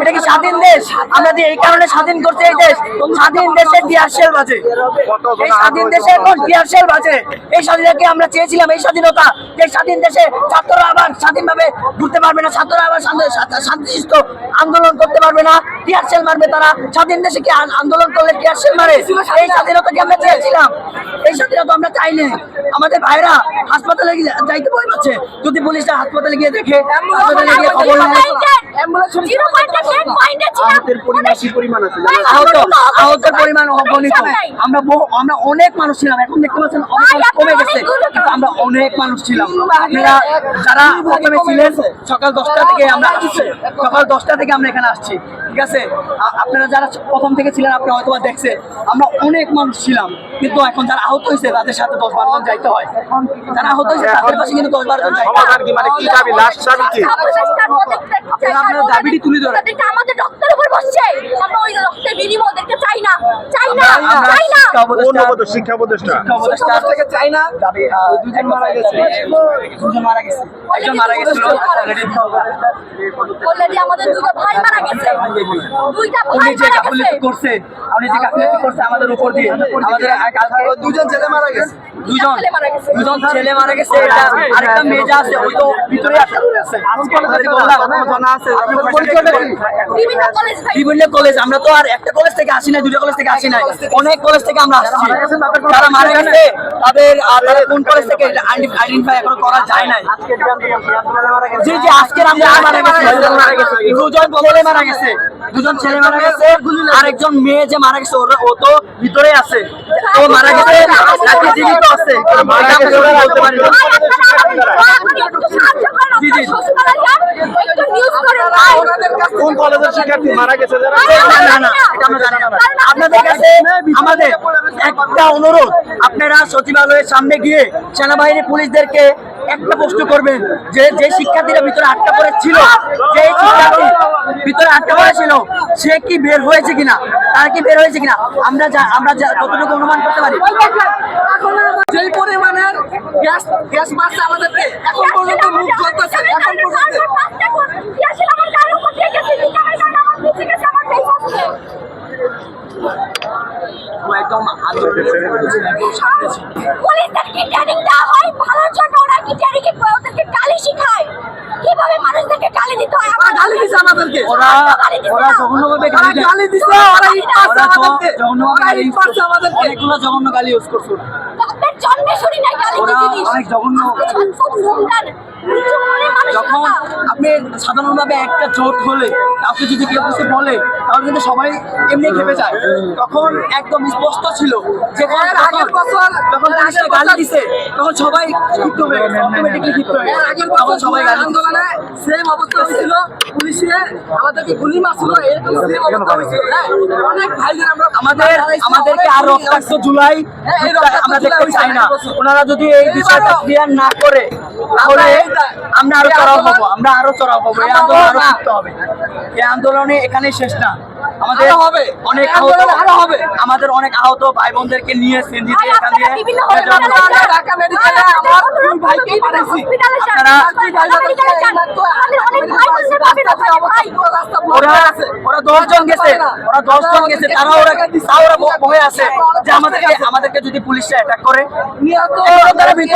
এটা কি স্বাধীন দেশ? আমরা এই কারণে স্বাধীন করছে এই দেশ স্বাধীন দেশে টিয়ারশেল বাজে এই স্বাধীন দেশে এখন টিয়ারশেল বাজে এই স্বাধীনতাকে আমরা চেয়েছিলাম এই স্বাধীনতা। যে স্বাধীন দেশে ছাত্ররা আবার স্বাধীনভাবে ঘুরতে পারবে না ছাত্ররা আবার শান্ত- শান্তিশিষ্ট আন্দোলন করতে পারবে না। টিয়ারশেল মারবে তারা। স্বাধীন দেশে কি আন্দোলন করলে টিয়ারশেল মারে? এই স্বাধীনতাকে আমরা চেয়েছিলাম। এই স্বাধীনতা আমরা চাইনি। আমাদের ভাইরা হাসপাতালে গিয়ে যাইতে ভয় পাচ্ছে। যদি পুলিশরা হাসপাতালে গিয়ে দেখে খবর নেয় আহতের পরিমাণ কি পরিমাণ আছে? জানেন? আহত আহতের পরিমাণ অগণিত আমরা আমরা অনেক মানুষ ছিলাম। এখন দেখতে পাচ্ছেন কমে গেছে। আমরা অনেক মানুষ ছিলাম। আপনারা যারা প্রথমে ছিলেন সকাল দশটা থেকে আমরা আসছি। সকাল দশটা থেকে আমরা এখানে আসছি। ঠিক আছে? আপনারা যারা প্রথম থেকে ছিলেন আপনি হয়তো বা দেখছেন আমরা অনেক মানুষ ছিলাম। কিন্তু এখন যারা আহত হয়েছে তাদের সাথে দশ বারো জন যাইতে হয়। যারা আহত হয়েছে তাদের পাশে কিন্তু দশ বারো জন যাইতে হয়। দাবিটি তুলে ধরা। আমাদের রক্তের উপর বসছে। আমরা ওই রক্তের বিনিময় ওদেরকে চাই না চাই না আমরা- আমরা চাই না অন্যগত শিক্ষা উপদেষ্টা উপদেষ্টা থেকে চাই না দুজন মারা গেছে। দুজন মারা গেছে। একজন মারা গেছিল। অলরেডি আমাদের দুটো ভাই মারা গেছে। দুইটা ভাই মারা গেছে। করছে উনি যে গাফিলতি করছে আমাদের উপর দিয়ে। আমাদের কালকে দুজন ছেলে মারা গেছে। দুজন ছেলে মারা গেছে। দুজন ছেলে মারা গেছে। এটা আরেকটা মেয়ে যা আছে ওই তো ভিতরে আছে। বিভিন্ন কলেজ। আমরা তো আর একটা কলেজ থেকে আসি না। দুটো কলেজ থেকে আসি না অনেক কলেজ থেকে আমরা আসছি। যারা মারা গেছে তাদের তারা কোন কলেজ থেকে আইডেন্টিফাই এখনও করা যায় নাই। জি জি আজকের আমরা মারা গেছে। মারা গেছে। দুজন ছেলে মারা গেছে। দুজন ছেলে মারা গেছে। আরেকজন মেয়ে যে মারা গেছে ওরা ও তো ভিতরে আছে। ও মারা গেছে নাকি জীবিত আছে? বলতে পারি না। ভাই, আপনারা আমাদের দয়া করে একটু সাহায্য করেন, জি, জি। আপনারা শ্বশুরবাড়ি যান, একটু নিউজ করেন, ভাই। কোন কলেজের শিক্ষার্থী মারা গেছে যারা না, না, এটা আমরা জানি না। আপনাদের কাছে আমাদের একটা অনুরোধ আপনারা সচিবালয়ের সামনে গিয়ে সেনাবাহিনী পুলিশদেরকে একটা প্রশ্ন করবেন যে যে শিক্ষার্থীরা ভিতরে আটকা পড়ে ছিল যে শিক্ষার্থী ভিতরে আটকা পড়ে ছিল সে কি বের হয়েছে কিনা তার কি বের হয়েছে কিনা আমরা যা- আমরা কতটুকু অনুমান করতে পারি যে পরিমাণের গ্যাস গ্যাস মারছে আমাদেরকে এখন পর্যন্ত মুখ জ্বলতেছে এখন পর্যন্ত ইয়াসিন আমার গায়ের উপর দিয়ে গেছে, দিকা ভাই গায়ে আমার নিচে গেছে, আমার face আছে। ও ট্রেনিং দেওয়া হয় ভালোর জন্য ওরা কি ট্রেনিং ওদেরকে গালি শিখায়? কীভাবে মানুষদেরকে গালি দিতে হয়? ওরা গালি দিছে আমাদেরকে। ওরা ওরা জঘন্যভাবে গালি দেয়। গালি দিছে ওরা ইট আমাদেরকে জঘন্যভাবে গালি ইট করছে। আমাদেরকে অনেকগুলো জঘন্য গালি ইউজ করছে জন্মে শুনি নাই গালি ওরা দিতে দিস অনেক জঘন্য। খুব সুন্দর উচ্চমানের যখন আপনি সাধারণভাবে একটা জোট হলে কাউকে যদি কেউ কিছু বলে তাহলে কিন্তু সবাই এমনি খেপে যায়। তখন একদম স্পষ্ট ছিল যে আগের বছর যখন গালি দিছে তখন সবাই ক্ষিপ্ত হয়ে গেছে অটোমেটিকলি ক্ষিপ্ত হয়ে গেছে। আগের তখন বছর সবাই। আন্দোলনে সেম অবস্থা হয়েছিল। পুলিশে আমাদেরকে গুলি মারছিল এরকম সেম অবস্থা হয়েছিল হ্যাঁ। অনেক ভাইদের আমরা আমাদের আমাদেরকে আর রক্তাক্ত জুলাই হ্যাঁ, আমরা দেখতে চাই না। ওনারা যদি এই বিষয়টা ক্লিয়ার না করে তাহলে আমরা আরও চড়াও হব আমরা আরও চড়াও হব এই আন্দোলন আরও করতে হবে। এই আন্দোলনে এখানেই শেষ না। আমাদের হবে। অনেক আহত হবে। আমাদের অনেক আহত ভাই বোনদেরকে নিয়ে সিন্ধি দিয়ে এখান দিয়ে ওরা ওরা দশ জন গেছে। ওরা দশ জন গেছে। তারা ওরা তারা ওরা ভয় আছে। যে আমাদেরকে আমাদেরকে যদি পুলিশরা অ্যাটাক করে তারা ভীত